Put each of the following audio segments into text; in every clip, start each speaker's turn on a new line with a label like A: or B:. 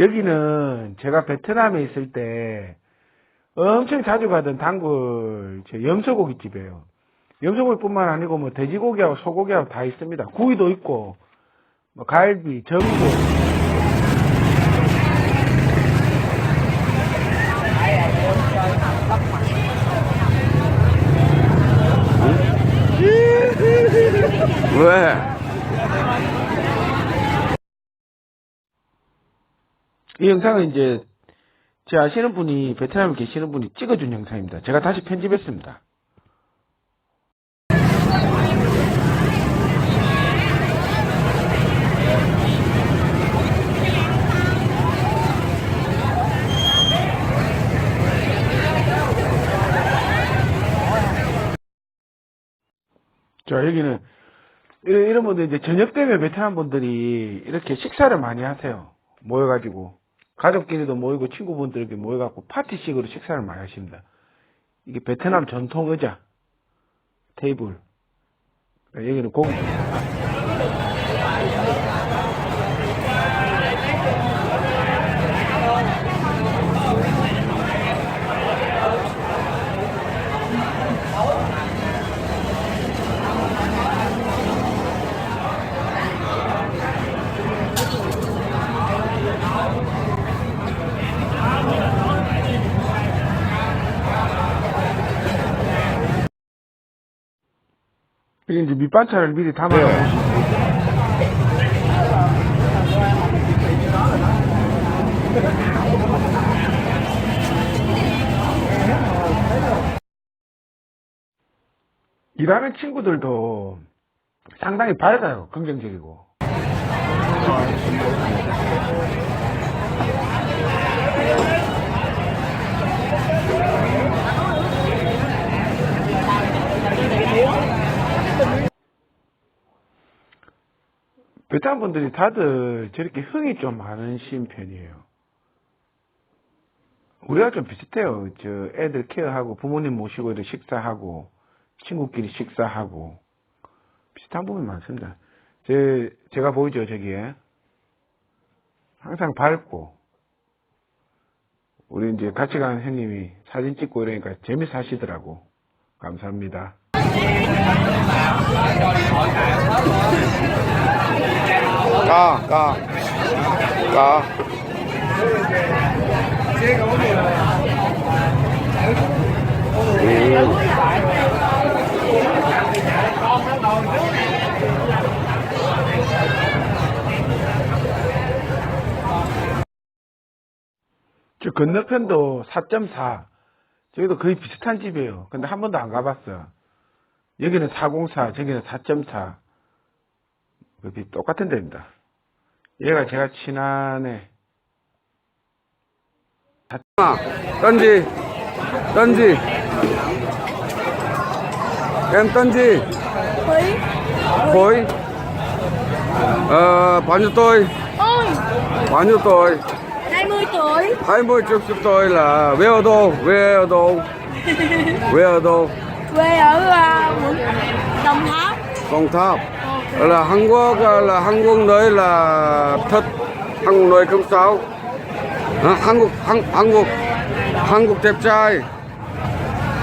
A: 여기는 제가 베트남에 있을 때 엄청 자주 가던 단골 제 염소고기 집이에요. 염소고기뿐만 아니고 뭐 돼지고기하고 소고기하고 다 있습니다. 구이도 있고 뭐 갈비, 전골. 이 영상은 이제 제 아시는 분이 베트남에 계시는 분이 찍어준 영상입니다. 제가 다시 편집했습니다. 자, 여기는 이런, 분들 이제 저녁 때면 베트남 분들이 이렇게 식사를 많이 하세요. 모여가지고. 가족끼리도 모이고 친구분들 이렇게 모여갖고 파티식으로 식사를 많이 하십니다. 이게 베트남 전통 의자, 테이블. 여기는 고기. 이게 이제 밑반찬을 미리 담아 놓으시고. 일하는 친구들도 상당히 밝아요. 긍정적이고. 베트남 분들이 다들 저렇게 흥이 좀 많으신 편이에요. 우리가 좀 비슷해요. 저 애들 케어하고 부모님 모시고 이렇게 식사하고 친구끼리 식사하고 비슷한 부분이 많습니다. 제 제가 보이죠 저기에 항상 밝고 우리 이제 같이 가는 형님이 사진 찍고 이러니까 재미서 하시더라고. 감사합니다.
B: 까, 까, 까.
A: 저 건너편도 4.4. 저기도 거의 비슷한 집이에요. 근데 한 번도 안 가봤어요. 여기는 404, 저기는 4.4. 여기 똑같은 데입니다. 얘가 제가?
B: Em Khối. Ờ, bao nhiêu Bao nhiêu tuổi?
C: 20 tuổi
B: 20 chục chục tuổi là về ở đâu? Về ở đâu? Về ở đâu?
C: quê ở à, quận Đồng Tháp
B: Đồng Tháp. Là Hàn Quốc là Hàn Quốc nơi là thật Hàn Quốc nơi không sao? Hả? Hàn Quốc Hàn, Hàn Quốc Hàn Quốc đẹp trai.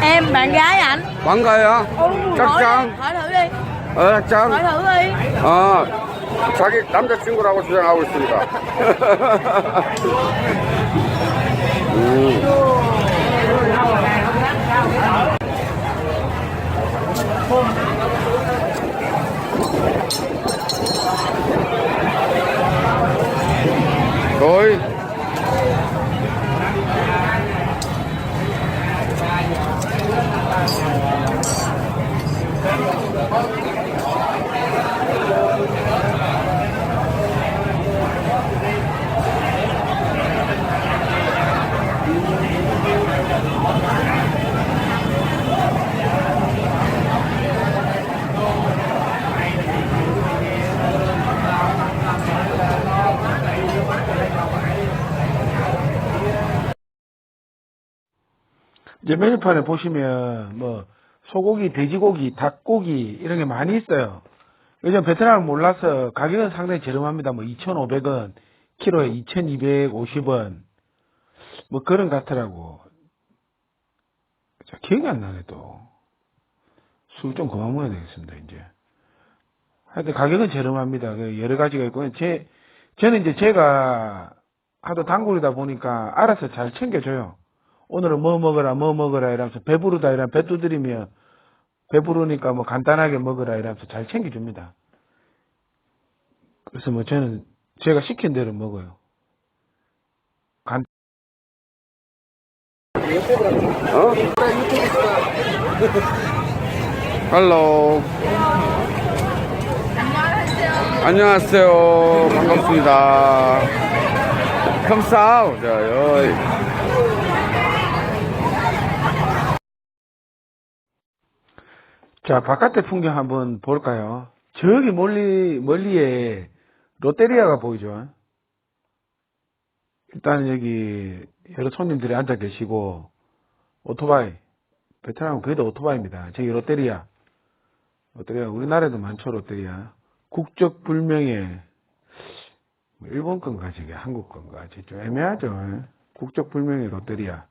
C: em bạn gái ảnh
B: Bạn gái hả?
C: Ồ,
B: chắc
C: hỏi
B: chắn.
C: đi, hỏi thử đi
B: 어, chắc chắn.
C: hỏi thử đi
B: 아, 자기 남자친구라고 주장하고 있습니다. 음. Thôi
A: 이제 메뉴판에 보시면 뭐 소고기, 돼지고기, 닭고기 이런 게 많이 있어요. 요즘 베트남을 몰라서 가격은 상당히 저렴합니다. 뭐 2,500원, 키로에 2,250원. 뭐 그런 것 같더라고. 자, 기억이 안 나네, 또. 술 좀 그만 먹어야 되겠습니다, 이제. 하여튼 가격은 저렴합니다. 그 여러 가지가 있고, 제, 저는 이제 제가 하도 단골이다 보니까 알아서 잘 챙겨줘요. 오늘은 뭐 먹어라, 뭐 먹어라 이러면서 배부르다 이러면 배 두드리면 배부르니까 뭐 간단하게 먹으라 이러면서 잘 챙겨줍니다. 그래서 뭐 저는 제가 시킨 대로 먹어요. 간,
B: 어? 할로. 안녕하세요. 반갑습니다. 컴싸우. 자, 여이.
A: 자, 바깥의 풍경 한번 볼까요? 저기 멀리, 멀리에 롯데리아가 보이죠? 일단 여기 여러 손님들이 앉아 계시고, 오토바이. 베트남은 다 오토바이입니다. 저기 롯데리아. 롯데리아, 우리나라에도 많죠, 롯데리아. 국적 불명예. 뭐 일본 건가, 저게 한국 건가. 저좀 애매하죠. 국적 불명예 롯데리아.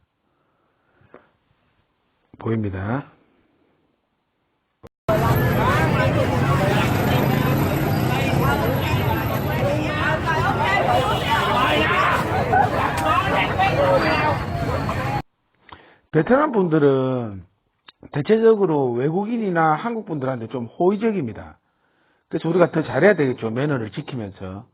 A: 보입니다. 베트남 분들은 대체적으로 외국인이나 한국 분들한테 좀 호의적입니다. 그래서 우리가 더 잘해야 되겠죠. 매너를 지키면서.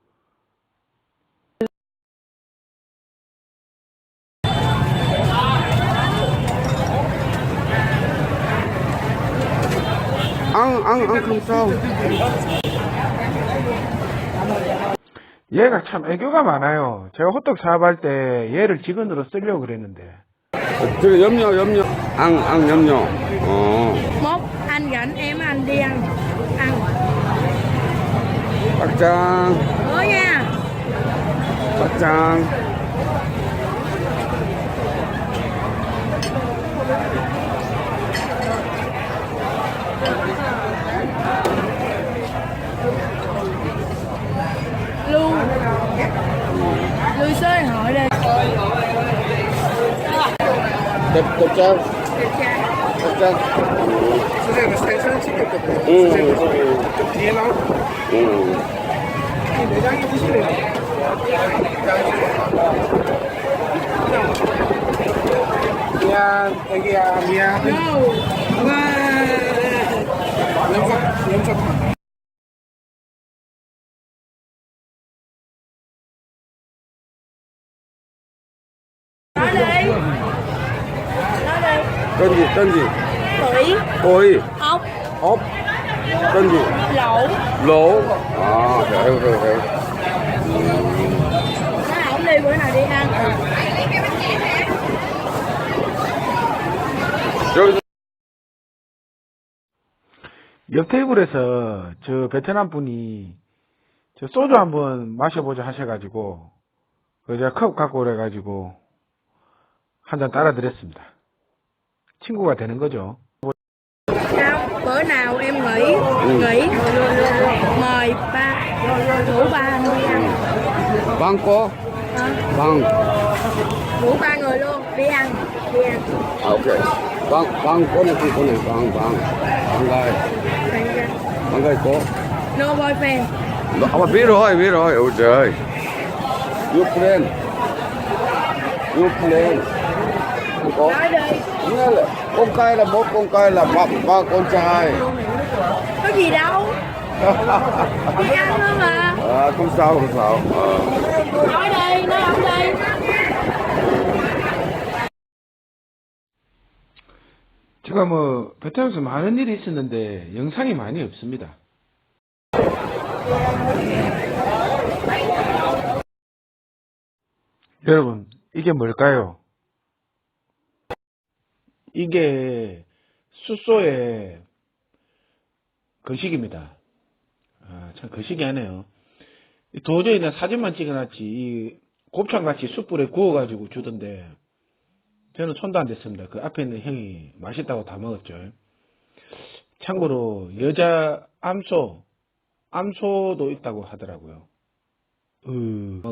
B: 앙, 앙, 앙, 컴싸우.
A: 얘가 참 애교가 많아요. 제가 호떡 사업할 때 얘를 직원으로 쓰려고 그랬는데.
B: 저기 염려, 염려. 앙, 앙, 염려. 어.
C: Mốt anh rảnh em anh đi ăn. Ăn.
B: 빡짱,
C: nha.
B: 빡짱. Đẹp, đẹp
C: Đẹp trai.
B: 빡짱.
A: 선생님 생선 시켰거든요.
B: 응,
A: 좀 뒤에 나올
B: 응.
A: 내장이
B: 던지, 던지.
C: Tủy.
B: 오이,
C: Ốc.
B: 업, 던지.
C: Lẩu.
B: 로우. 아, 그래, 그래, 그래.
C: Nói ổng đi bữa nào đi ăn.
B: 여기서
A: 옆 테이블에서 저 베트남 분이 저 소주 한번 마셔보자 하셔가지고 그 제가 컵 갖고 오래가지고 한 잔 따라 드렸습니다. 친구가 되는 거죠.
C: Sao? Bữa nào em nghỉ, nghỉ mời ba, rủ ba anh đi ăn.
B: 빵꺼?
C: Hả?
B: 빵.
C: Rủ ba người luôn, đi ăn, đi ăn.
B: 아, 오케이. 빵, 빵 꺼내, 빵 꺼내, 빵, 빵. 빵가이.
C: Bạn ra.
B: 빵가 있고.
C: No boyfriend.
B: 너, 아마 미러이, 미러이, 오자이. Friend. có nghĩa là con cay là một con cay là ba, ba con trai
C: có gì đâu. Đi ăn thôi mà.
B: à, không sao không sao à.
C: Nói đi, nói ông đi.
A: 제가 뭐 베트남에서 많은 일이 있었는데 영상이 많이 없습니다. 여러분 이게 뭘까요? 이게 숫소의 거식입니다. 아, 참 거식이 하네요. 도저히 나 사진만 찍어놨지 이 곱창같이 숯불에 구워가지고 주던데 저는 손도 안 댔습니다. 그 앞에 있는 형이 맛있다고 다 먹었죠. 참고로 여자 암소, 암소도 있다고 하더라고요. 으,